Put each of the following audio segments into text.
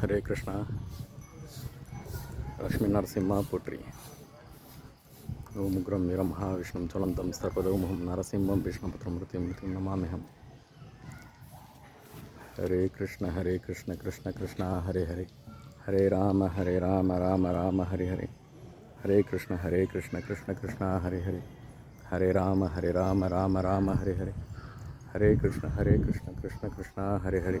ஹரே கிருஷ்ணா லக்ஷ்மி நரசிம்மா போற்றி ஓமுக்ரம் வீர மகாவிஷ்ணு ஜலந்தம் சர்வதோமுகம் நரசிம்மம் விஷ்ணுபுத்திரம் மிருத்தியம் மிருத்தியம் நமாமிகம் ஹரே கிருஷ்ண ஹரே கிருஷ்ண கிருஷ்ண கிருஷ்ணா ஹரே ஹரே ஹரே ராம ஹரே ராம ராம ராம ஹரே ஹரே ஹரே கிருஷ்ண ஹரே கிருஷ்ண கிருஷ்ண கிருஷ்ணா ஹரே ஹரே ஹரே ராம ஹரே ராம ராம ராம ஹரே ஹரே ஹரே கிருஷ்ண ஹரே கிருஷ்ண கிருஷ்ண கிருஷ்ணா ஹரே ஹரே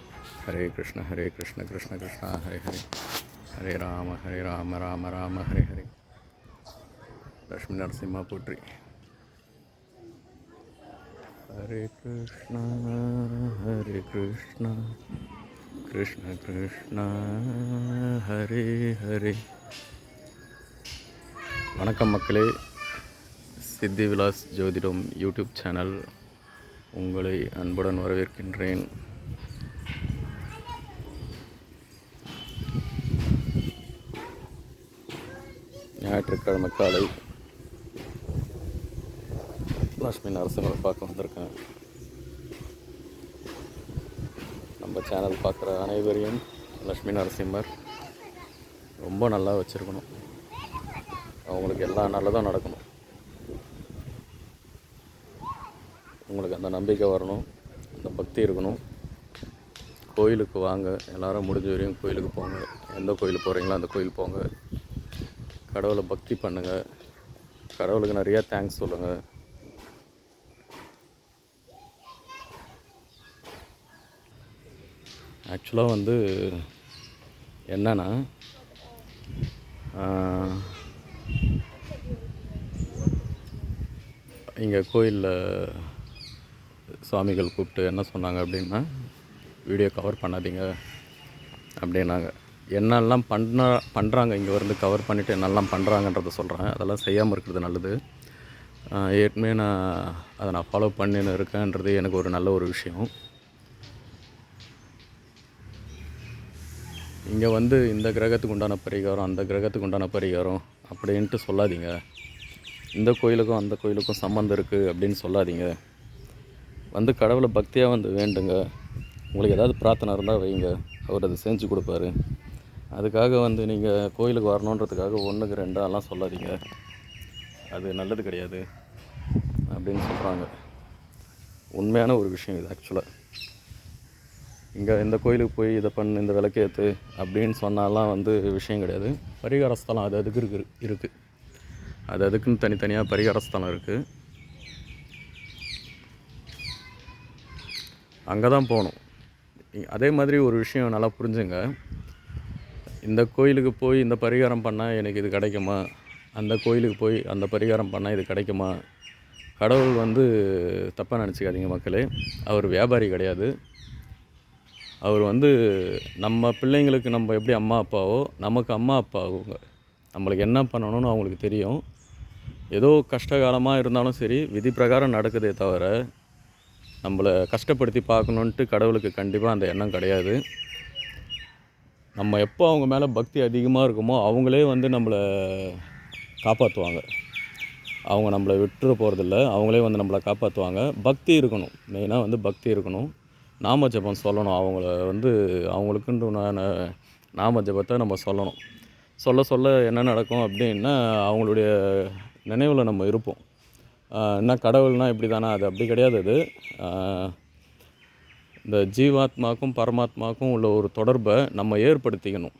ஹரே கிருஷ்ண ஹரே கிருஷ்ண கிருஷ்ண கிருஷ்ணா ஹரே ஹரே. ஹரே ராம ஹரே ராம ராம ராம ஹரே ஹரே. லக்ஷ்மி நரசிம்மா போற்றி. ஹரே கிருஷ்ணா ஹரே கிருஷ்ணா. கிருஷ்ண கிருஷ்ணா ஹரே ஹரே. வணக்கம் மக்களே. சித்தி விலாஸ் ஜோதிடம் யூடியூப் சேனல் உங்களை அன்புடன் வரவேற்கின்றேன். ஞாயிற்றுக்கிழமை காலை லக்ஷ்மி நரசிம்மரை பார்க்க வந்திருக்கேன். நம்ம சேனல் பார்க்குற அனைவரையும் லக்ஷ்மி நரசிம்மர் ரொம்ப நல்லா வச்சுருக்கணும். அவங்களுக்கு எல்லா நல்லதும் நடக்கணும். உங்களுக்கு அந்த நம்பிக்கை வரணும். அந்த பக்தி இருக்கணும். கோயிலுக்கு வாங்க. எல்லாரும் முடிஞ்ச வரையும் கோயிலுக்கு போங்க. எந்த கோயிலுக்கு போகிறீங்களோ அந்த கோயில் போங்க. கடவுளை பக்தி பண்ணுங்கள் கடவுளுக்கு நிறையா தேங்க்ஸ் சொல்லுங்கள் ஆக்சுவலாக வந்து என்னன்னா இங்கே கோயிலில் சுவாமிகள் கூப்பிட்டு என்ன சொன்னாங்க அப்படின்னா வீடியோ கவர் பண்ணாதீங்க அப்படின்னாங்க. என்னெல்லாம் பண்ண பண்ணுறாங்க இங்கே வந்து கவர் பண்ணிவிட்டு என்னெல்லாம் பண்ணுறாங்கன்றத சொல்கிறேன் அதெல்லாம் செய்யாமல் இருக்கிறது நல்லது. ஏற்கனவே நான் அதை நான் ஃபாலோ பண்ணின்னு இருக்கேன்றது எனக்கு ஒரு நல்ல ஒரு விஷயம். இங்கே வந்து இந்த கிரகத்துக்கு உண்டான பரிகாரம் அந்த கிரகத்துக்கு உண்டான பரிகாரம் அப்படின்ட்டு சொல்லாதீங்க. இந்த கோயிலுக்கும் அந்த கோயிலுக்கும் சம்மந்தம் இருக்குது அப்படின்னு சொல்லாதீங்க. வந்து கடவுளை பக்தியாக வந்து வேண்டுங்க. உங்களுக்கு ஏதாவது பிரார்த்தனை இருந்தால் வைங்க. அவர் அதை செஞ்சு கொடுப்பாரு. அதுக்காக வந்து நீங்கள் கோயிலுக்கு வரணுன்றதுக்காக ஒன்றுக்கு ரெண்டாலாம் சொல்லாதீங்க. அது நல்லது கிடையாது அப்படின்னு சொல்கிறாங்க உண்மையான ஒரு விஷயம் இது ஆக்சுவலாக இங்கே இந்த கோயிலுக்கு போய் இதை பண்ணு இந்த விளக்கேற்று அப்படின்னு சொன்னாலாம் வந்து விஷயம் கிடையாது. பரிகார ஸ்தலம் அது அதுக்கு இருக்கு இருக்குது அது அதுக்குன்னு தனித்தனியாக பரிகார ஸ்தலம் இருக்குது அங்கே தான் போகணும். அதே மாதிரி ஒரு விஷயம் நல்லா புரிஞ்சுங்க. இந்த கோயிலுக்கு போய் இந்த பரிகாரம் பண்ணால் எனக்கு இது கிடைக்குமா? அந்த கோயிலுக்கு போய் அந்த பரிகாரம் பண்ணால் இது கிடைக்குமா? கடவுள் வந்து தப்பாக நினச்சிக்காதீங்க மக்களே. அவர் வியாபாரி கிடையாது. அவர் வந்து நம்ம பிள்ளைங்களுக்கு நம்ம எப்படி அம்மா அப்பாவோ நமக்கு அம்மா அப்பாவுங்க நம்மளுக்கு என்ன பண்ணணும்னு அவங்களுக்கு தெரியும். ஏதோ கஷ்டகாலமாக இருந்தாலும் சரி விதி பிரகாரம் நடக்குதே தவிர நம்மளை கஷ்டப்படுத்தி பார்க்கணுன்ட்டு கடவுளுக்கு கண்டிப்பாக அந்த எண்ணம் கிடையாது. நம்ம எப்போ அவங்க மேலே பக்தி அதிகமாக இருக்குமோ அவங்களே வந்து நம்மளை காப்பாற்றுவாங்க. அவங்க நம்மளை விட்டுற போகிறதில்ல அவங்களே வந்து நம்மளை காப்பாற்றுவாங்க. பக்தி இருக்கணும். மெயினாக வந்து பக்தி இருக்கணும். நாம ஜெபம் சொல்லணும். அவங்கள வந்து அவங்களுக்குன்ற நாம ஜெபத்தை நம்ம சொல்லணும். சொல்ல சொல்ல என்ன நடக்கும் அப்படின்னா அவங்களுடைய நினைவில் நம்ம இருப்போம். என்ன கடவுள்னால் இப்படி தானே அது அப்படி கிடையாது அது. இந்த ஜீவாத்மாக்கும் பரமாத்மாக்கும் உள்ள ஒரு தொடர்பை நம்ம ஏற்படுத்திக்கணும்.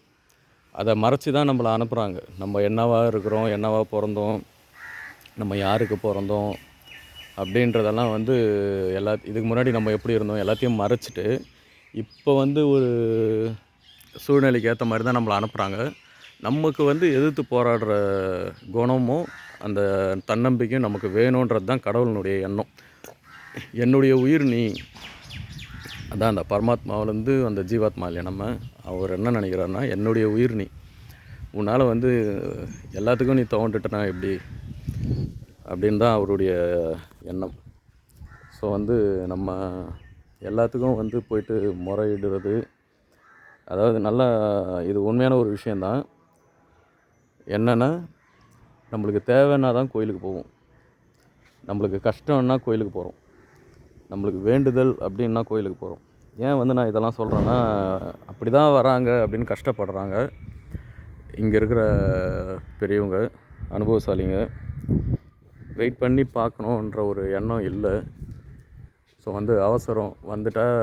அதை மறைச்சி தான் நம்மளை அனுப்புகிறாங்க நம்ம என்னவாக இருக்கிறோம் என்னவாக பிறந்தோம் நம்ம யாருக்கு பிறந்தோம் அப்படின்றதெல்லாம் வந்து எல்லா இதுக்கு முன்னாடி நம்ம எப்படி இருந்தோம் எல்லாத்தையும் மறைச்சிட்டு இப்போ வந்து ஒரு சூழ்நிலைக்கு ஏற்ற மாதிரி தான் நம்மளை அனுப்புகிறாங்க நமக்கு வந்து எதிர்த்து போராடுற குணமும் அந்த தன்னம்பிக்கையும் நமக்கு வேணுன்றது தான் கடவுளினுடைய எண்ணம். என்னுடைய உயிர் நீ அதான் அந்த பரமாத்மாவிலேருந்து அந்த ஜீவாத்மா இல்லையா நம்ம? அவர் என்ன நினைக்கிறாருன்னா என்னுடைய உயிர் நீ. உன்னால் வந்து எல்லாத்துக்கும் நீ தோண்டுட்டனா எப்படி? அப்படின்னு தான் அவருடைய எண்ணம். ஸோ வந்து நம்ம எல்லாத்துக்கும் வந்து போயிட்டு முறையிடுறது அதாவது நல்லா இது உண்மையான ஒரு விஷயந்தான். என்னென்னா நம்மளுக்கு தேவைன்னா தான் கோயிலுக்கு போவோம். நம்மளுக்கு கஷ்டம்னா கோயிலுக்கு போகிறோம் நம்மளுக்கு வேண்டுதல் அப்படின்னா கோயிலுக்கு போகிறோம் ஏன் வந்து நான் இதெல்லாம் சொல்கிறேன்னா அப்படி தான் வராங்க அப்படின்னு கஷ்டப்படுறாங்க. இங்கே இருக்கிற பெரியவங்க அனுபவசாலிங்க வெயிட் பண்ணி பார்க்கணுன்ற ஒரு எண்ணம் இல்லை. ஸோ வந்து அவசரம். வந்துட்டால்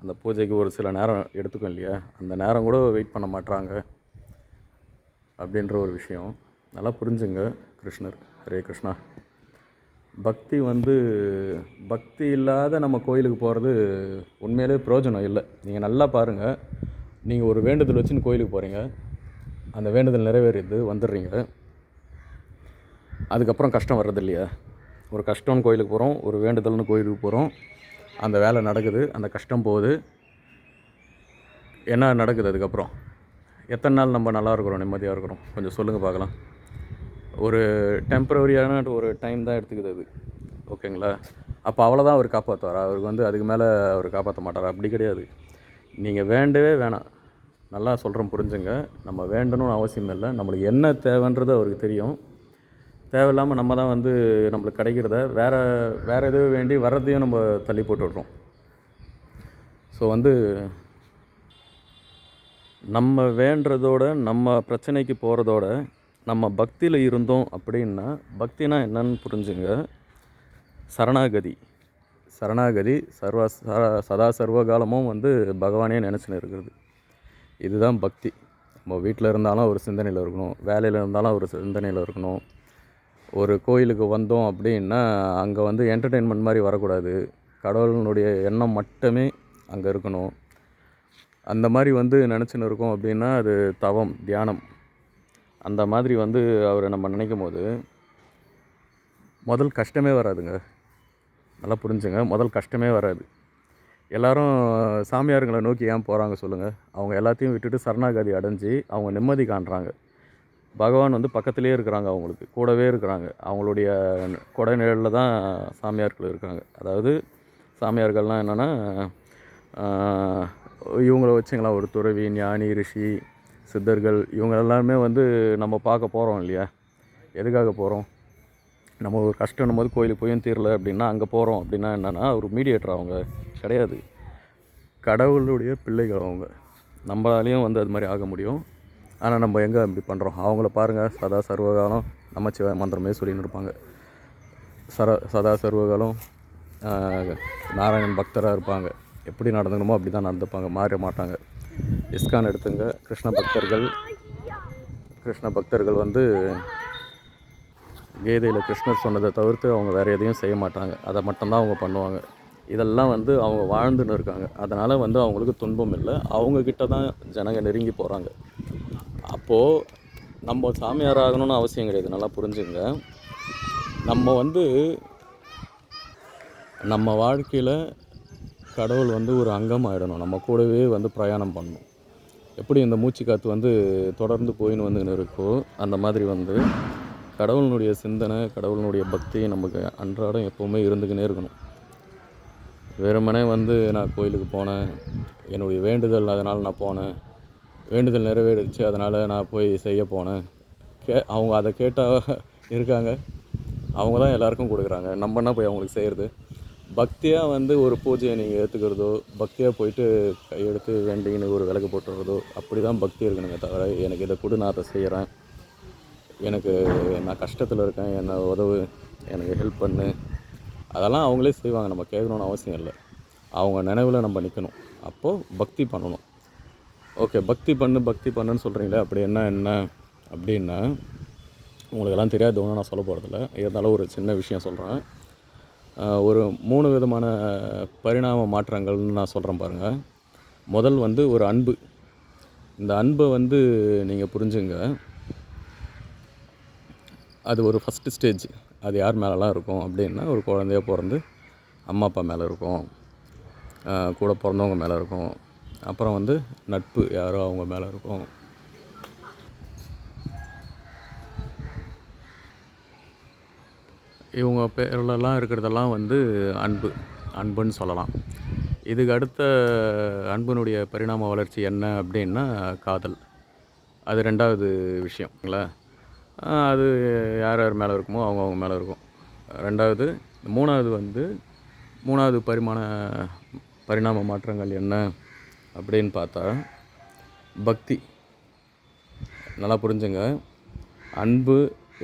அந்த பூஜைக்கு ஒரு சில நேரம் எடுத்துக்கும் இல்லையா? அந்த நேரம் கூட வெயிட் பண்ண மாட்டாங்க அப்படின்ற ஒரு விஷயம். நல்லா புரிஞ்சுங்க கிருஷ்ணர். ஹரே கிருஷ்ணா. பக்தி வந்து பக்தி இல்லாத நம்ம கோயிலுக்கு போகிறது உண்மையிலே பிரயோஜனம் இல்லை. நீங்கள் நல்லா பாருங்கள் நீங்கள் ஒரு வேண்டுதல் வச்சுன்னு கோயிலுக்கு போகிறீங்க அந்த வேண்டுதல் நிறைவேறியது வந்துடுறீங்க. அதுக்கப்புறம் கஷ்டம் வர்றது இல்லையா ஒரு கஷ்டம்னு கோயிலுக்கு போகிறோம் ஒரு வேண்டுதல்னு கோயிலுக்கு போகிறோம் அந்த வேலை நடக்குது அந்த கஷ்டம் போகுது. என்ன நடக்குது அதுக்கப்புறம்? எத்தனை நாள் நம்ம நல்லா இருக்கிறோம் நிம்மதியாக இருக்கிறோம்? கொஞ்சம் சொல்லுங்கள் பார்க்கலாம். ஒரு டெம்பரவரியான ஒரு டைம் தான் எடுத்துக்குது அது. ஓகேங்களா அப்போ அவ்வளோதான் அவர் காப்பாற்றுவார் அவருக்கு வந்து அதுக்கு மேலே அவர் காப்பாற்ற மாட்டார்? அப்படி கிடையாது. நீங்கள் வேண்டவே வேணாம். நல்லா சொல்கிறோம் புரிஞ்சுங்க. நம்ம வேண்டணும்னு அவசியம் இல்லை. நம்மளுக்கு என்ன தேவைன்றது அவருக்கு தெரியும். தேவையில்லாமல் நம்ம தான் வந்து நம்மளுக்கு கிடைக்கிறத வேறு வேறு எதுவும் வேண்டி வர்றதையும் நம்ம தள்ளி போட்டு விட்றோம். ஸோ வந்து நம்ம வேண்டுறதோட நம்ம பிரச்சனைக்கு போகிறதோட நம்ம பக்தியில் இருந்தோம் அப்படின்னா பக்தினா என்னன்னு புரிஞ்சுங்க. சரணாகதி. சரணாகதி சர்வ ச- சதா சர்வ காலமும் வந்து பகவானே நினச்சின்னு இருக்கிறது இதுதான் பக்தி. நம்ம வீட்டில் இருந்தாலும் ஒரு சிந்தனையில் இருக்கணும். வேலையில் இருந்தாலும் ஒரு சிந்தனையில் இருக்கணும். ஒரு கோயிலுக்கு வந்தோம் அப்படின்னா அங்கே வந்து என்டர்டெயின்மெண்ட் மாதிரி வரக்கூடாது. கடவுளினுடைய எண்ணம் மட்டுமே அங்கே இருக்கணும். அந்த மாதிரி வந்து நினச்சின்னு இருக்கோம் அப்படின்னா அது தவம் தியானம். அந்த மாதிரி வந்து அவரை நம்ம நினைக்கும் போது முதல் கஷ்டமே வராதுங்க. நல்லா புரிஞ்சுங்க. முதல் கஷ்டமே வராது. எல்லாரும் சாமியாருங்களை நோக்கி ஏன் போகிறாங்க சொல்லுங்கள் அவங்க எல்லாத்தையும் விட்டுட்டு சரணாகதி அடைஞ்சு அவங்க நிம்மதி காண்றாங்க. பகவான் வந்து பக்கத்துலேயே இருக்கிறாங்க அவங்களுக்கு. கூடவே இருக்கிறாங்க. அவங்களுடைய கொடை நிழலில் தான் சாமியார்கள் இருக்காங்க. அதாவது சாமியார்கள்லாம் என்னென்னா இவங்கள வச்சுங்களா ஒரு துறவி ஞானி ரிஷி சித்தர்கள் இவங்க எல்லாருமே வந்து நம்ம பார்க்க போகிறோம் இல்லையா? எதுக்காக போகிறோம் நம்ம ஒரு கஷ்டம் போது கோயிலுக்கு போயும் தீரல அப்படின்னா அங்கே போகிறோம் அப்படின்னா என்னென்னா ஒரு மீடியேட்டர் அவங்க கிடையாது. கடவுளுடைய பிள்ளைகள் அவங்க. நம்மளாலையும் வந்து அது மாதிரி ஆக முடியும். ஆனால் நம்ம எங்கே அப்படி பண்ணுறோம் அவங்கள பாருங்கள் சதா சர்வகாலம் நமச்சிவாய மந்திரமே சொல்லின்னு இருப்பாங்க. சர சதா சர்வகாலம் நாராயணன் பக்தராக இருப்பாங்க. எப்படி நடந்துக்கணுமோ அப்படி தான் நடந்துப்பாங்க. மாற மாட்டாங்க. இஸ்கான் எடுத்துங்க. கிருஷ்ண பக்தர்கள். கிருஷ்ண பக்தர்கள் வந்து கீதையில் கிருஷ்ணர் சொன்னதை தவிர்த்து அவங்க வேறு எதையும் செய்ய மாட்டாங்க. அதை மட்டும்தான் அவங்க பண்ணுவாங்க. இதெல்லாம் வந்து அவங்க வாழ்ந்துன்னு இருக்காங்க. அதனால் வந்து அவங்களுக்கு துன்பம் இல்லை. அவங்கக்கிட்ட தான் ஜனங்க நெருங்கி போகிறாங்க அப்போது நம்ம சாமியார் ஆகணும்னு அவசியம் கிடையாது. நல்லா புரிஞ்சுங்க. நம்ம வந்து நம்ம வாழ்க்கையில் கடவுள் வந்து ஒரு அங்கமாகிடணும் நம்ம கூடவே வந்து பிரயாணம் பண்ணணும். எப்படி இந்த மூச்சு காற்று வந்து தொடர்ந்து போயின்னு வந்துக்கின்னு இருக்கோ அந்த மாதிரி வந்து கடவுளினுடைய சிந்தனை கடவுளினுடைய பக்தி நமக்கு அன்றாடம் எப்போவுமே இருந்துக்கினே இருக்கணும். வெறுமனே வந்து நான் கோயிலுக்கு போனேன். என்னுடைய வேண்டுதல் அதனால் நான் போனேன். வேண்டுதல் நிறைவேறிச்சு அதனால் நான் போய் செய்ய போனேன். கே அவங்க அதை கேட்டால் இருக்காங்க. அவங்க தான் எல்லாருக்கும் கொடுக்குறாங்க. நம்ம என்ன போய் அவங்களுக்கு செய்கிறது பக்தியாக வந்து ஒரு பூஜையை நீங்கள் ஏற்றுக்கிறதோ பக்தியாக போயிட்டு கையெடுத்து வேண்டிங்கன்னு ஒரு விளக்கு போட்டுறதோ அப்படி தான் பக்தி இருக்கணுங்க தவிர எனக்கு இதை கொடு நான் அதை செய்கிறேன் எனக்கு நான் கஷ்டத்தில் இருக்கேன் என்னை உதவு எனக்கு ஹெல்ப் பண்ணு. அதெல்லாம் அவங்களே செய்வாங்க நம்ம கேட்கணுன்னு அவசியம் இல்லை. அவங்க நினைவில் நம்ம நிற்கணும் அப்போது பக்தி பண்ணணும். ஓகே பக்தி பண்ணு பக்தி பண்ணுன்னு சொல்கிறீங்களே அப்படி என்ன என்ன அப்படின்னா உங்களுக்கெல்லாம் தெரியாது ஒன்று நான் சொல்ல போகிறதில்ல இருந்தாலும் ஒரு சின்ன விஷயம் சொல்கிறேன் ஒரு மூணு விதமான பரிணாம மாற்றங்கள்னு நான் சொல்கிறேன் பாருங்கள் முதல் வந்து ஒரு அன்பு. இந்த அன்பை வந்து நீங்கள் புரிஞ்சுங்க. அது ஒரு ஃபஸ்ட்டு ஸ்டேஜ் அது யார் மேலெலாம் இருக்கும் அப்படின்னா ஒரு குழந்தைய பிறந்து அம்மா அப்பா மேலே இருக்கும். கூட பிறந்தவங்க மேலே இருக்கும். அப்புறம் வந்து நட்பு யாரோ அவங்க மேலே இருக்கும். இவங்க பேர்லலாம் இருக்கிறதெல்லாம் வந்து அன்பு அன்புன்னு சொல்லலாம். இதுக்கு அடுத்த அன்பினுடைய பரிணாம வளர்ச்சி என்ன அப்படின்னா காதல். அது ரெண்டாவது விஷயங்களா? அது யார் யார் மேலே இருக்குமோ அவங்கவுங்க மேலே இருக்கும். ரெண்டாவது மூணாவது வந்து மூணாவது பரிமாண பரிணாம மாற்றங்கள் என்ன அப்படின்னு பார்த்தா பக்தி. நல்லா புரிஞ்சுங்க. அன்பு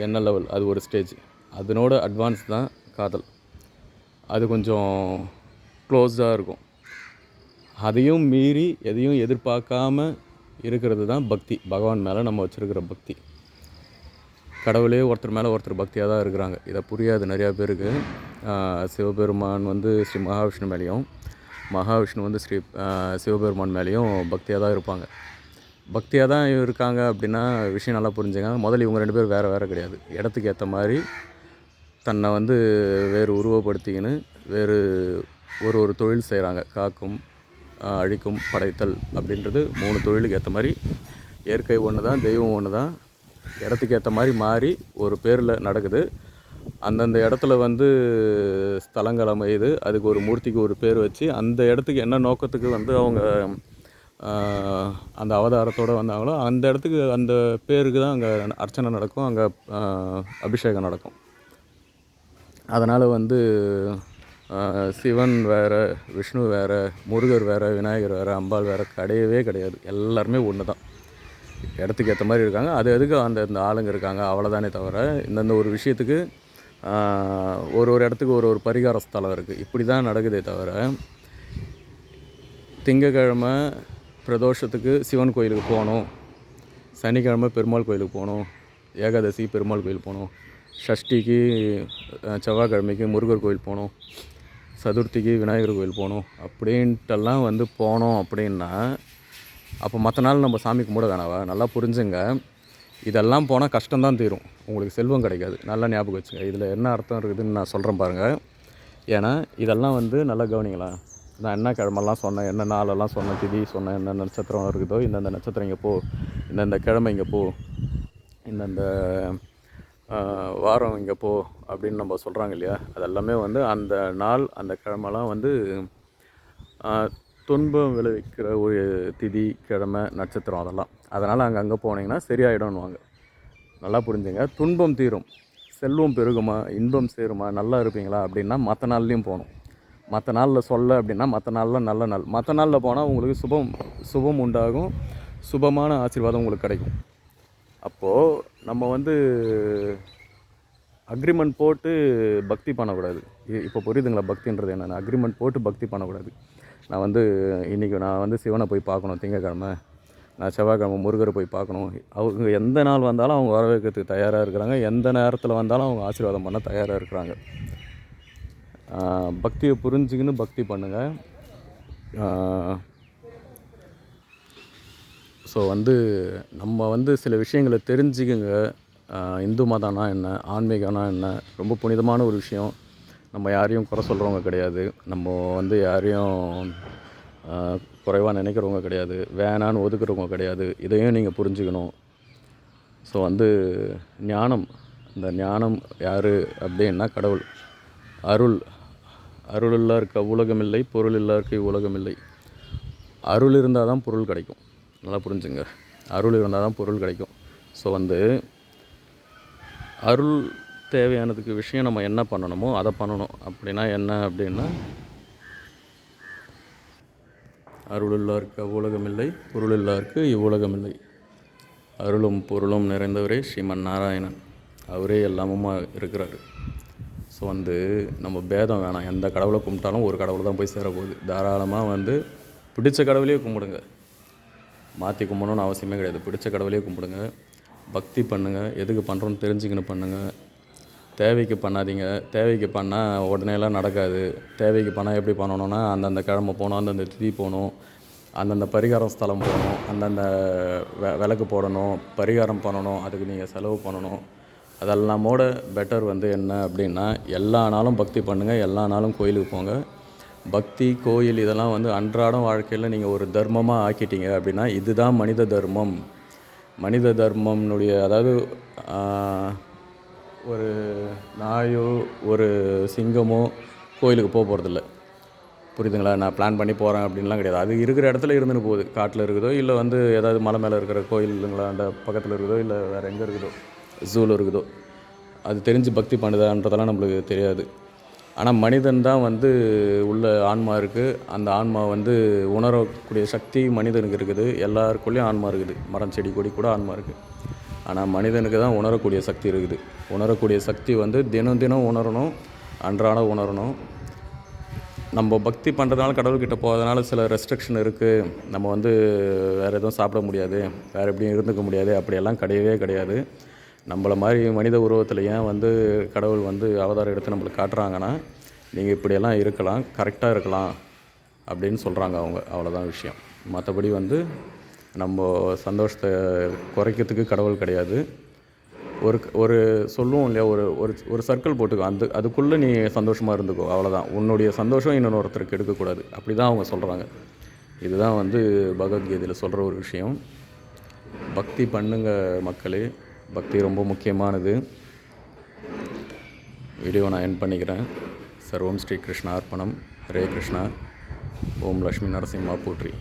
என்ன லெவல் அது ஒரு ஸ்டேஜ் அதனோட அட்வான்ஸ் தான் காதல். அது கொஞ்சம் க்ளோஸ்டாக இருக்கும். அதையும் மீறி எதையும் எதிர்பார்க்காம இருக்கிறது தான் பக்தி. பகவான் மேலே நம்ம வச்சுருக்கிற பக்தி. கடவுளே ஒருத்தர் மேலே ஒருத்தர் பக்தியாக தான் இருக்கிறாங்க. இதை புரியாது நிறையா பேருக்கு. சிவபெருமான் வந்து ஸ்ரீ மகாவிஷ்ணு மேலேயும் மகாவிஷ்ணு வந்து ஸ்ரீ சிவபெருமான் மேலேயும் பக்தியாக தான் இருப்பாங்க. பக்தியாக தான் இருக்காங்க அப்படின்னா விஷயம் நல்லா புரிஞ்சுங்க முதல்ல இவங்க ரெண்டு பேரும் வேறு வேறு கிடையாது. இடத்துக்கு ஏற்ற மாதிரி தன்னை வந்து வேறு உருவப்படுத்திக்கின்னு வேறு ஒரு ஒரு தொழில் செய்கிறாங்க. காக்கும் அழிக்கும் படைத்தல் அப்படின்றது மூணு தொழிலுக்கு ஏற்ற மாதிரி. இயற்கை ஒன்று தான் தெய்வம் ஒன்று தான். இடத்துக்கு ஏற்ற மாதிரி மாறி ஒரு பேரில் நடக்குது. அந்தந்த இடத்துல வந்து ஸ்தலங்கள் அமையுது. அதுக்கு ஒரு மூர்த்திக்கு ஒரு பேர் வச்சு அந்த இடத்துக்கு என்ன நோக்கத்துக்கு வந்து அவங்க அந்த அவதாரத்தோடு வந்தாங்களோ அந்த இடத்துக்கு அந்த பேருக்கு தான் அங்கே அர்ச்சனை நடக்கும் அங்கே அபிஷேகம் நடக்கும். அதனால் வந்து சிவன் வேறு விஷ்ணு வேறு முருகர் வேறு விநாயகர் வேறு அம்பாள் வேறு கிடையவே கிடையாது. எல்லாருமே ஒன்று தான் இடத்துக்கு ஏற்ற மாதிரி இருக்காங்க. அது எதுக்கு அந்த இந்த ஆளுங்க இருக்காங்க? அவ்வளோதானே தவிர இந்தந்த ஒரு விஷயத்துக்கு ஒரு ஒரு இடத்துக்கு ஒரு ஒரு பரிகார ஸ்தலம் இருக்குது இப்படி தான் நடக்குதே தவிர திங்கக்கிழமை பிரதோஷத்துக்கு சிவன் கோயிலுக்கு போகணும். சனிக்கிழமை பெருமாள் கோயிலுக்கு போகணும். ஏகாதசி பெருமாள் கோயில் போகணும். ஷஷ்டிக்கு செவ்வாய்க்கிழமைக்கு முருகர் கோயில் போகணும் சதுர்த்திக்கு விநாயகர் கோயில் போகணும் அப்படின்ட்டெல்லாம் வந்து போனோம் அப்படின்னா அப்போ மற்ற நாள் நம்ம சாமி கும்பிட வேணாவா நல்லா புரிஞ்சுங்க. இதெல்லாம் போனால் கஷ்டம்தான் தீரும். உங்களுக்கு செல்வம் கிடைக்காது. நல்லா ஞாபகம் வச்சுங்க. இதில் என்ன அர்த்தம் இருக்குதுன்னு நான் சொல்கிறேன் பாருங்கள் ஏன்னா இதெல்லாம் வந்து நல்லா கவனிங்களா? நான் என்ன கிழமெல்லாம் சொன்னேன் என்ன நாளெல்லாம் சொன்னேன் திதி சொன்னேன் என்ன நட்சத்திரம் இருக்குதோ இந்தந்த நட்சத்திரம் இங்கே போ இந்தந்த கிழமை இங்கே போ இந்தந்த வாரம் இங்கே போ அப்படின்னு நம்ம சொல்கிறாங்க இல்லையா? அதெல்லாமே வந்து அந்த நாள் அந்த கிழமெல்லாம் வந்து துன்பம் விளைவிக்கிற ஒரு திதி கிழமை நட்சத்திரம் அதெல்லாம். அதனால் அங்கே அங்கே போனீங்கன்னா சரியாயிடும்னுவாங்க. நல்லா புரிஞ்சுங்க. துன்பம் தீரும். செல்வம் பெருகுமா? இன்பம் சேருமா? நல்லா இருப்பீங்களா? அப்படின்னா மற்ற நாள்லேயும் போகணும். மற்ற நாளில் சொல்ல அப்படின்னா மற்ற நாளில் நல்ல நாள். மற்ற நாளில் போனால் உங்களுக்கு சுபம் சுபம் உண்டாகும். சுபமான ஆசீர்வாதம் உங்களுக்கு கிடைக்கும். அப்போது நம்ம வந்து அக்ரிமெண்ட் போட்டு பக்தி பண்ணக்கூடாது. இப்போ புரியுதுங்களா? பக்தின்றது என்னென்ன. அக்ரிமெண்ட் போட்டு பக்தி பண்ணக்கூடாது. நான் வந்து இன்றைக்கி நான் வந்து சிவனை போய் பார்க்கணும் திங்கக்கிழமை. நான் செவ்வாய்க்கிழமை முருகரை போய் பார்க்கணும். அவங்க எந்த நாள் வந்தாலும் அவங்க வரவேற்கிறதுக்கு தயாராக இருக்கிறாங்க. எந்த நேரத்தில் வந்தாலும் அவங்க ஆசீர்வாதம் பண்ண தயாராக இருக்கிறாங்க. பக்தியை புரிஞ்சுக்கின்னு பக்தி பண்ணுங்கள் ஸோ வந்து நம்ம வந்து சில விஷயங்களை தெரிஞ்சுக்குங்க. இந்து மதம்னா என்ன ஆன்மீகம்னா என்ன ரொம்ப புனிதமான ஒரு விஷயம். நம்ம யாரையும் குறை சொல்கிறவங்க கிடையாது. நம்ம வந்து யாரையும் குறைவாக நினைக்கிறவங்க கிடையாது. வேணான்னு ஒதுக்குறவங்க கிடையாது. இதையும் நீங்கள் புரிஞ்சுக்கணும். ஸோ வந்து ஞானம். இந்த ஞானம் யார் அப்படின்னா கடவுள். அருள். அருள் இல்லா இருக்க உலகமில்லை பொருள் இல்லா இருக்க உலகமில்லை அருள் இருந்தால் தான் பொருள் கிடைக்கும். நல்லா புரிஞ்சுங்க. அருள் இருந்தால் தான் பொருள் கிடைக்கும். ஸோ வந்து அருள் தேவையானதுக்கு விஷயம் நம்ம என்ன பண்ணணுமோ அதை பண்ணணும். அப்படின்னா என்ன அப்படின்னா அருள் இல்லாருக்கு அவ்வுலகமில்லை பொருள் இல்லாருக்கு இவ்வுலகமில்லை. அருளும் பொருளும் நிறைந்தவரே ஸ்ரீமன் நாராயணன் அவரே எல்லாமுமா இருக்கிறாரு. ஸோ வந்து நம்ம பேதம் வேணாம். எந்த கடவுளை கும்பிட்டாலும் ஒரு கடவுள் தான் போய் சேரப்போகுது. தாராளமாக வந்து பிடிச்ச கடவுளையே கும்பிடுங்க. மாற்றி கும்பிடணும்னு அவசியமே கிடையாது. பிடிச்ச கடவுளையே கும்பிடுங்க. பக்தி பண்ணுங்கள் எதுக்கு பண்ணுறோன்னு தெரிஞ்சுக்கின்னு பண்ணுங்கள் தேவைக்கு பண்ணாதீங்க. தேவைக்கு பண்ணால் உடனேலாம் நடக்காது. தேவைக்கு பண்ணால் எப்படி பண்ணணும்னா அந்தந்த கிழமை போகணும் அந்தந்த திதி போகணும் அந்தந்த பரிகாரம் ஸ்தலம் போகணும் அந்தந்த வெ விளக்கு போடணும் பரிகாரம் பண்ணணும் அதுக்கு நீங்கள் செலவு பண்ணணும். அதெல்லாமோட பெட்டர் வந்து என்ன அப்படின்னா எல்லா நாளும் பக்தி பண்ணுங்கள் எல்லா நாளும் கோயிலுக்கு போங்க. பக்தி கோயில் இதெல்லாம் வந்து அன்றாடம் வாழ்க்கையில் நீங்கள் ஒரு தர்மமாக ஆக்கிட்டீங்க அப்படின்னா இதுதான் மனித தர்மம். மனித தர்மம்னுடைய அதாவது ஒரு நாயோ ஒரு சிங்கமோ கோயிலுக்கு போக போகிறதில்ல புரியுதுங்களா? நான் பிளான் பண்ணி போகிறேன் அப்படின்லாம் கிடையாது. அது இருக்கிற இடத்துல இருந்துன்னு போகுது. காட்டில் இருக்குதோ இல்லை வந்து ஏதாவது மலை மேலே இருக்கிற கோயிலுங்களாண்ட பக்கத்தில் இருக்குதோ இல்லை வேறு எங்கே இருக்குதோ ஜூவில் இருக்குதோ அது தெரிஞ்சு பக்தி பண்ணுதான்றதெல்லாம் நம்மளுக்கு தெரியாது. ஆனால் மனிதன் தான் வந்து உள்ள ஆன்மா இருக்குது அந்த ஆன்மா வந்து உணரக்கூடிய சக்தி மனிதனுக்கு இருக்குது. எல்லாருக்குள்ளேயும் ஆன்மா இருக்குது. மரம் செடி கொடி கூட ஆன்மா இருக்குது ஆனால் மனிதனுக்கு தான் உணரக்கூடிய சக்தி இருக்குது. உணரக்கூடிய சக்தி வந்து தினம் தினம் உணரணும் அன்றாடம் உணரணும். நம்ம பக்தி பண்ணுறதுனால கடவுள்கிட்ட போகிறதுனால சில ரெஸ்ட்ரிக்ஷன் இருக்குது நம்ம வந்து வேறு எதுவும் சாப்பிட முடியாது. வேறு எப்படியும் இருந்துக்க முடியாது. அப்படியெல்லாம் கிடையவே கிடையாது. நம்மள மாதிரி மனித உருவத்தில் ஏன் வந்து கடவுள் வந்து அவதாரம் எடுத்து நம்மளுக்கு காட்டுறாங்கன்னா நீங்கள் இப்படியெல்லாம் இருக்கலாம் கரெக்டாக இருக்கலாம் அப்படின்னு சொல்கிறாங்க அவங்க. அவ்வளோதான் விஷயம். மற்றபடி வந்து நம்ம சந்தோஷத்தை குறைக்கிறதுக்கு கடவுள் கிடையாது. ஒரு ஒரு சொல்லுவோம் இல்லையா ஒரு ஒரு ஒரு சர்க்கிள் போட்டுக்கோ. அந்த அதுக்குள்ளே நீ சந்தோஷமாக இருந்துக்கோ. அவ்வளோதான் உன்னுடைய சந்தோஷம் இன்னொருத்தருக்கு எடுக்கக்கூடாது. அப்படி தான் அவங்க சொல்கிறாங்க இதுதான் வந்து பகவத்கீதையில் சொல்கிற ஒரு விஷயம். பக்தி பண்ணுங்க மக்களே. பக்தி ரொம்ப முக்கியமானது. வீடியோ நான் என் பண்ணிக்கிறேன். சர்வம் ஸ்ரீ கிருஷ்ணா அர்ப்பணம் ஹரே கிருஷ்ணா. ஓம் லக்ஷ்மி நரசிம்மா போற்றி